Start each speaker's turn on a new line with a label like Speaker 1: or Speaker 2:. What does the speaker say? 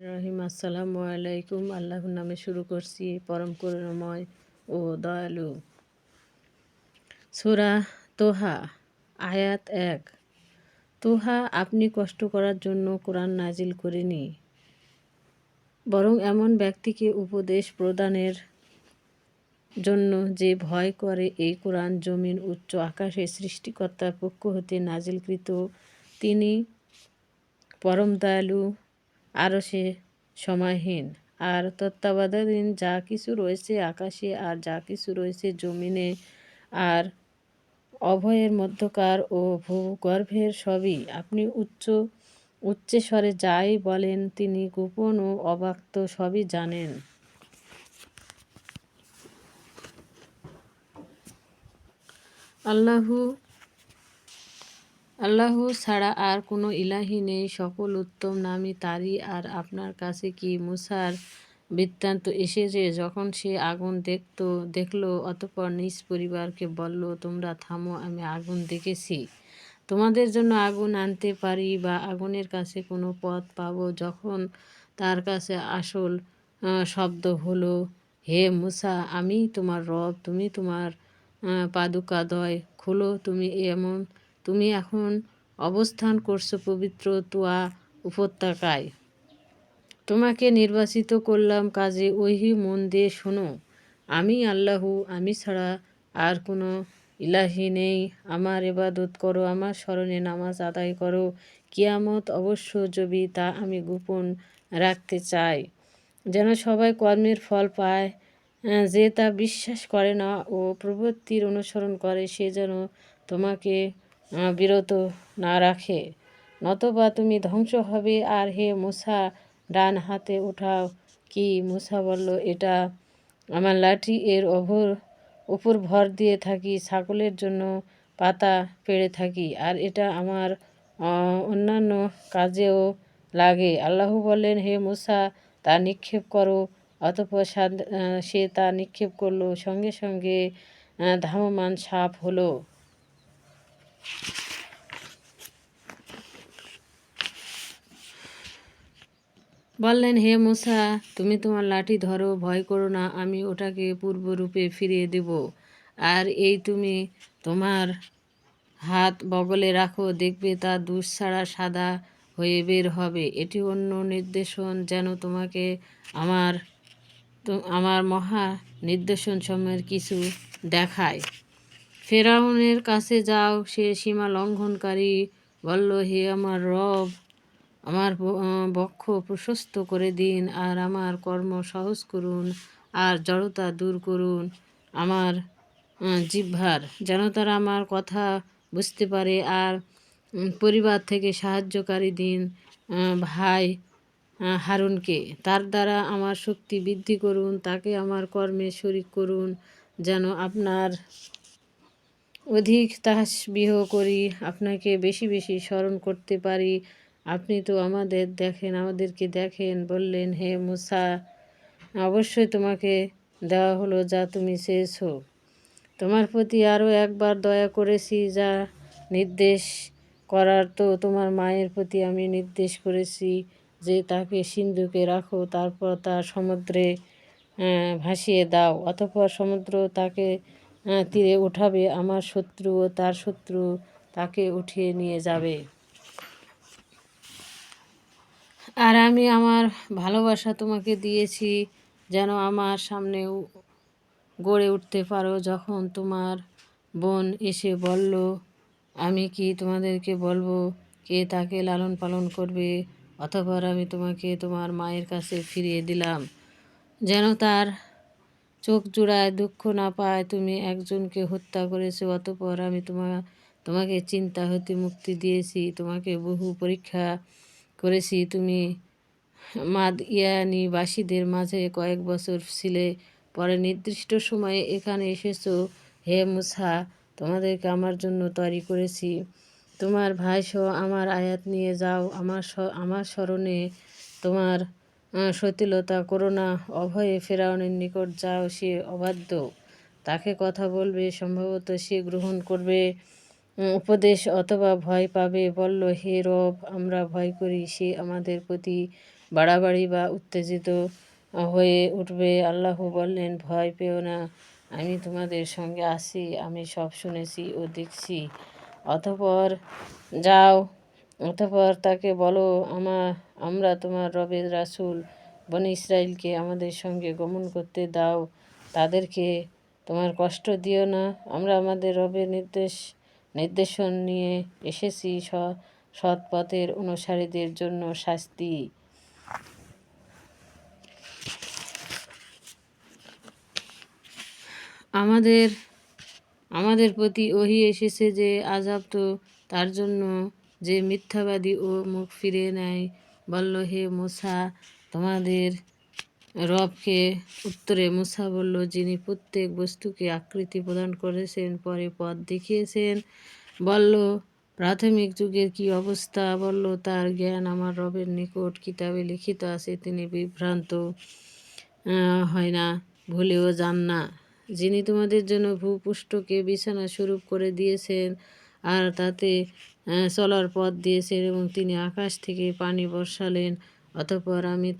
Speaker 1: রহিম, আসসালামু আলাইকুম। আল্লাহর নামে শুরু করছি পরম করুণাময় ও দয়ালু। সুরা তোহা, আয়াত এক। তোহা, আপনি কষ্ট করার জন্য কোরআন নাজিল করেনি, বরং এমন ব্যক্তিকে উপদেশ প্রদানের জন্য যে ভয় করে এই কোরআন জমিন উচ্চ আকাশে সৃষ্টিকর্তার পক্ষ হতে নাজিলকৃত তিনি পরম দয়ালু আরও সে সময়হীন। আর তত্ত্বাবধাধীন যা কিছু রয়েছে আকাশে আর যা কিছু রয়েছে জমিনে আর অভয়ের মধ্যকার ও ভূগর্ভের সবই আপনি উচ্চ, উচ্চস্বরে যাই বলেন তিনি গোপন ও অবাক্ত সবই জানেন। আল্লাহু আল্লাহ ছাড়া আর কোনো ইলাহি নেই, সকল উত্তম নামই তারই। আর আপনার কাছে কি মুসার বৃত্তান্ত এসেছে? যখন সে আগুন দেখত, দেখল, অতপর নিজ পরিবারকে বলল, তোমরা থামো, আমি আগুন দেখেছি। তোমাদের জন্য আগুন আনতে পারি বা আগুনের কাছে কোনো পথ পাবো? যখন তার কাছে আসল শব্দ হলো, হে মুসা, আমি তোমার রব, তুমি তোমার পাদুকা পাদুকাদয় খোলো, তুমি এমন তুমি এখন অবস্থান করছ পবিত্র তোয়া উপত্যকায়। তোমাকে নির্বাচিত করলাম কাজে ওহি মন দিয়ে শোনো, আমি আল্লাহু, আমি ছাড়া আর কোনো ইলাহি নেই। আমার এবাদত করো, আমার স্মরণে নামাজ আদায় করো। কিয়ামত অবশ্য জবি তা আমি গোপন রাখতে চাই, যেন সবাই কর্মের ফল পায়। যে তা বিশ্বাস করে না ও প্রবৃত্তির অনুসরণ করে, সে যেন তোমাকে বিরত না রাখে। নতবা তুমি ধ্বংস হবে আর হে মুসা, ডান হাতে উঠাও। কি মুসা বলল, এটা আমার লাঠি, এর অভর উপর ভর দিয়ে থাকি, ছাগলের জন্য পাতা পেড়ে থাকি, আর এটা আমার অন্যান্য কাজেও লাগে। আল্লাহ বললেন, হে মুসা, তা নিক্ষেপ করো। অতপর সে তা নিক্ষেপ করল। সঙ্গে সঙ্গে ধামমান সাপ হলো। বললেন, হে মুসা, তুমি তোমার লাঠি ধরো, ভয় করো না, আমি ওটাকে পূর্বরূপে ফিরিয়ে দেব। আর এই তুমি তোমার হাত বগলে রাখো, দেখবে তা দুঃসারা সাদা হয়ে বের হবে। এটি অন্য নির্দেশন যেন তোমাকে আমার আমার মহা নির্দেশন সময়ের কিছু দেখায়। ফেরাউনের কাছে যাও, সে সীমা লঙ্ঘনকারী বলল, হে আমার রব, আমার বক্ষ প্রশস্ত করে দিন আর আমার কর্ম সহজ করুন আর জড়তা দূর করুন আমার জিহ্বার, যেন তারা আমার কথা বুঝতে পারে আর পরিবার থেকে সাহায্যকারী দিন ভাই হারুনকে। তার দ্বারা আমার শক্তি বৃদ্ধি করুন, তাকে আমার কর্মে শরিক করুন, যেন আপনার অধিক তাসবিহ করি, আপনাকে বেশি বেশি স্মরণ করতে পারি। আপনি তো আমাদের দেখেন, আমাদেরকে দেখেন, বললেন, হে মুসা, অবশ্যই তোমাকে দেওয়া হলো যা তুমি চেয়েছো। তোমার প্রতি আরও একবার দয়া করেছি, যা নির্দেশ করার তো তোমার মায়ের প্রতি আমি নির্দেশ করেছি, যে তাকে সিন্ধুকে রাখো, তারপর তার সমুদ্রে ভাসিয়ে দাও, অতপর সমুদ্র তাকে তীরে উঠাবে আমার শত্রু ও তার শত্রু তাকে উঠিয়ে নিয়ে যাবে। আর আমি আমার ভালোবাসা তোমাকে দিয়েছি যেন আমার সামনে গড়ে উঠতে পারো। যখন তোমার বোন এসে বলল, আমি কি তোমাদেরকে বলব কে তাকে লালন পালন করবে? অতপর আমি তোমাকে তোমার মায়ের কাছে ফিরিয়ে দিলাম। যেন তার চোখ জোড়ায় দুঃখ না পায়, তুমি একজনকে হত্যা করেছ, অতপর আমি তোমার তোমাকে চিন্তা হতে মুক্তি দিয়েছি, তোমাকে বহু পরীক্ষা করেছি। তুমি মাদ ইয়ানিবাসীদের মাঝে কয়েক বছর ছিলে, পরে নির্দিষ্ট সময়ে এখানে এসেছ। হে মুসা, তোমাদেরকে আমার জন্য তৈরি করেছি। তোমার ভাই সহ আমার আয়াত নিয়ে যাও, আমার আমার স্মরণে তোমার সতিলতা করো না অভয়ে ফেরাউনের নিকট যাও, সে অবাধ্য। তাকে কথা বলবে, সম্ভবত সে গ্রহণ করবে উপদেশ অথবা ভয় পাবে। বলল, হে রব, আমরা ভয় করি, সে আমাদের প্রতি বাড়াবাড়ি বা উত্তেজিত হয়ে উঠবে। আল্লাহ বললেন, ভয় পেও না, আমি তোমাদের সঙ্গে আছি, আমি সব শুনেছি ও দেখছি। অতপর যাও অতপর তাকে বলো আমার আমরা তোমার রবের রাসূল, বনি ইসরায়েলকে আমাদের সঙ্গে গমন করতে দাও। তাদেরকে তোমার কষ্ট দিও না। আমরা আমাদের রবের নির্দেশ, নির্দেশন নিয়ে এসেছি সৎ পথের অনুসারীদের জন্য শাস্তি। আমাদের আমাদের প্রতি ওহি এসেছে যে আজাব তো তার জন্য যে মিথ্যাবাদী ও মুখ ফিরে নেয়, বলল, হে মুসা, তোমাদের রবকে উত্তরে মুসা বলল, যিনি প্রত্যেক বস্তুকে আকৃতি প্রদান করেছেন, পরে পথ দেখিয়েছেন। বলল, প্রাথমিক যুগের কি অবস্থা? বলল, তার জ্ঞান আমার রবের নিকট কিতাবে লিখিত আছে, তিনি বিভ্রান্ত হয় না, ভুলেও যান না। যিনি তোমাদের জন্য ভূপুষ্ঠকে বিছানা স্বরূপ করে দিয়েছেন, আর তাতে চলার পথ দিয়েছেন এবং তিনি আকাশ থেকে পানি বর্ষালেন অতঃপর আমি